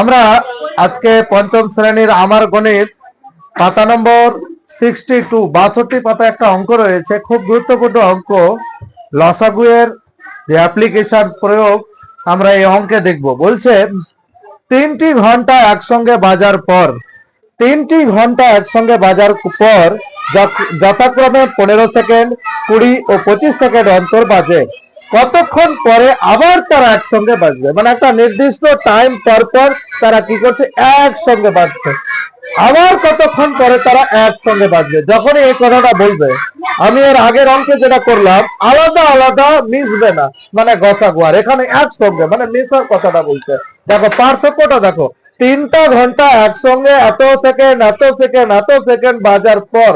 আমরা আজকে পঞ্চম শ্রেণির আমার গণিত, পাতা নম্বর সিক্সটি টু বাষট্টি পাতা একটা অঙ্ক রয়েছে, খুব গুরুত্বপূর্ণ অঙ্ক, লসাগুয়ের যে অ্যাপ্লিকেশন প্রয়োগ, আমরা এই অঙ্কে দেখব। বলছে, তিনটি ঘণ্টা একসঙ্গে বাজার পর, তিনটি ঘণ্টা একসঙ্গে বাজার পর যথাক্রমে পনেরো সেকেন্ড, কুড়ি ও পঁচিশ সেকেন্ড অন্তর বাজে। কতক্ষণ পরে আবার তারা একসঙ্গে বাজবে মানে একটা নির্দিষ্ট টাইম পর পর তারা কি করছে? একসঙ্গে বাজছে আবার কতক্ষণ পরে তারা একসঙ্গে বাজবে যখনই এই কথাটা বলবে, আমি এর আগের অঙ্কে যেটা করলাম, আলাদা আলাদা মিশবে না। মানে গসাগুয়ার এখানে একসঙ্গে মানে মিশার কথাটা বলছে। দেখো, পার্থক্যটা দেখো। তিনটা ঘণ্টা একসঙ্গে, এত সেকেন্ড এত সেকেন্ড এত সেকেন্ড বাজার পর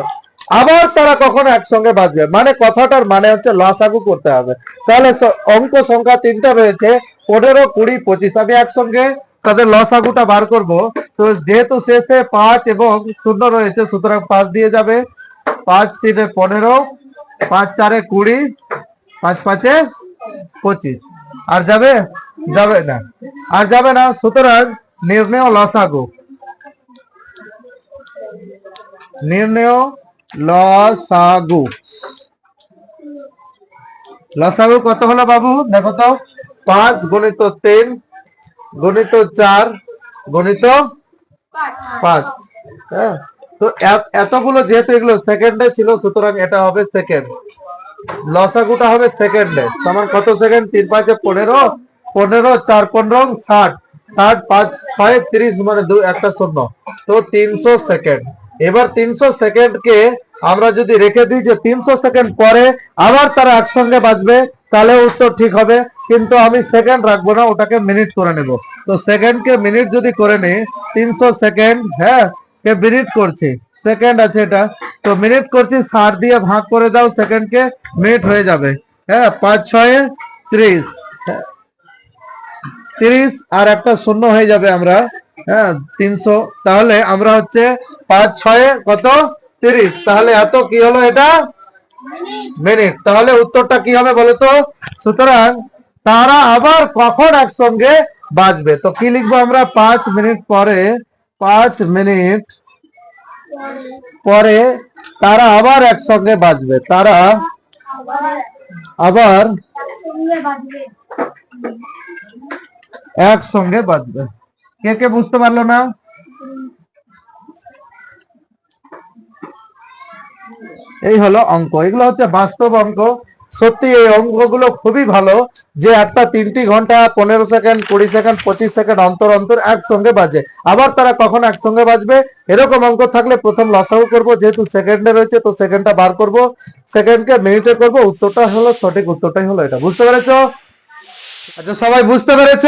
আবার তারা কখনো একসঙ্গে বাজবে মানে কথাটার মানে হচ্ছে লসাগু করতে হবে। তাহলে অঙ্ক সংখ্যা তিনটা রয়েছে। পনেরো, কুড়ি, পঁচিশ। আমি একসঙ্গে তাদের লসাগুটা বার করব। তো যেহেতু শেষে পাঁচ এবং শূন্য রয়েছে, সুতরাং পাঁচ দিয়ে যাবে। পাঁচ তিনে পনেরো, পাঁচ চারে কুড়ি, পাঁচ পাঁচে পঁচিশ। আর যাবে? যাবে না। আর যাবে না, সুতরাং নির্ণয় লসাগু নির্ণয় লসাগু। লসাগু কত হলো বাবু? দেখো তো। পাঁচ গণিত তিন, গণিত চার, গণিত পাঁচ। হ্যাঁ? তো এতগুলো যেহেতু এগুলো সেকেন্ডে ছিল, সুতরাং এটা হবে সেকেন্ড লসাগুটা হবে সেকেন্ডে আমার কত সেকেন্ড তিন, পাঁচে পনেরো পনেরো, চার, পনেরো, ষাট। ষাট, পাঁচ, ছয়, তিরিশ মানে দু, একটা শূন্য। তো তিনশো সেকেন্ড এবার তিনশো সেকেন্ডকে আমরা যদি রেখে দিই যে তিনশো সেকেন্ড পরে আবার তারা একসঙ্গে বাজবে, তাহলে উত্তর ঠিক হবে। কিন্তু আমি সেকেন্ড রাখব না, ওটাকে মিনিট করে নেব। তো সেকেন্ডকে মিনিট যদি করে নিই, তিনশো সেকেন্ড হ্যাঁ কে মিনিট করছি, সেকেন্ড আছে এটা। তো মিনিট করছি ষাট দিয়ে ভাগ করে দাও সেকেন্ডকে মিনিট হয়ে যাবে। হ্যাঁ পাঁচ, ছয়ে, ত্রিশ। তিরিশ আর একটা শূন্য হয়ে যাবে আমরা। হ্যাঁ তিনশো। তাহলে আমরা হচ্ছে পাঁচ, ছয়ে, কত? তিরিশ, তাহলে এত কি হলো এটা? মিনিট, তাহলে উত্তরটা কি হবে বলো তো সুতরাং তারা আবার কখন একসঙ্গে বাজবে তো কি লিখব আমরা? পাঁচ মিনিট পরে, পাঁচ মিনিট পরে তারা আবার একসঙ্গে বাজবে তারা আবার একসঙ্গে বাজবে কে কে বুঝতে পারল না? এই হলো অঙ্ক। এগুলো হচ্ছে বাস্তব অঙ্ক। সত্যি এই অঙ্কগুলো খুবই ভালো, যে একটা তিনটি ঘণ্টা, পনেরো সেকেন্ড, কুড়ি সেকেন্ড, পঁচিশ সেকেন্ড, অন্তর অন্তর একসঙ্গে বাজে। আবার তারা কখন একসঙ্গে বাজবে? এরকম অঙ্ক থাকলে প্রথম লসাগু করব, যেহেতু সেকেন্ডে রয়েছে, তো সেকেন্ডটা বার করব। সেকেন্ডকে মিনিটে করব, উত্তরটা হলো সঠিক, উত্তরটাই হলো এটা। বুঝতে পেরেছ? আচ্ছা সবাই বুঝতে পেরেছ?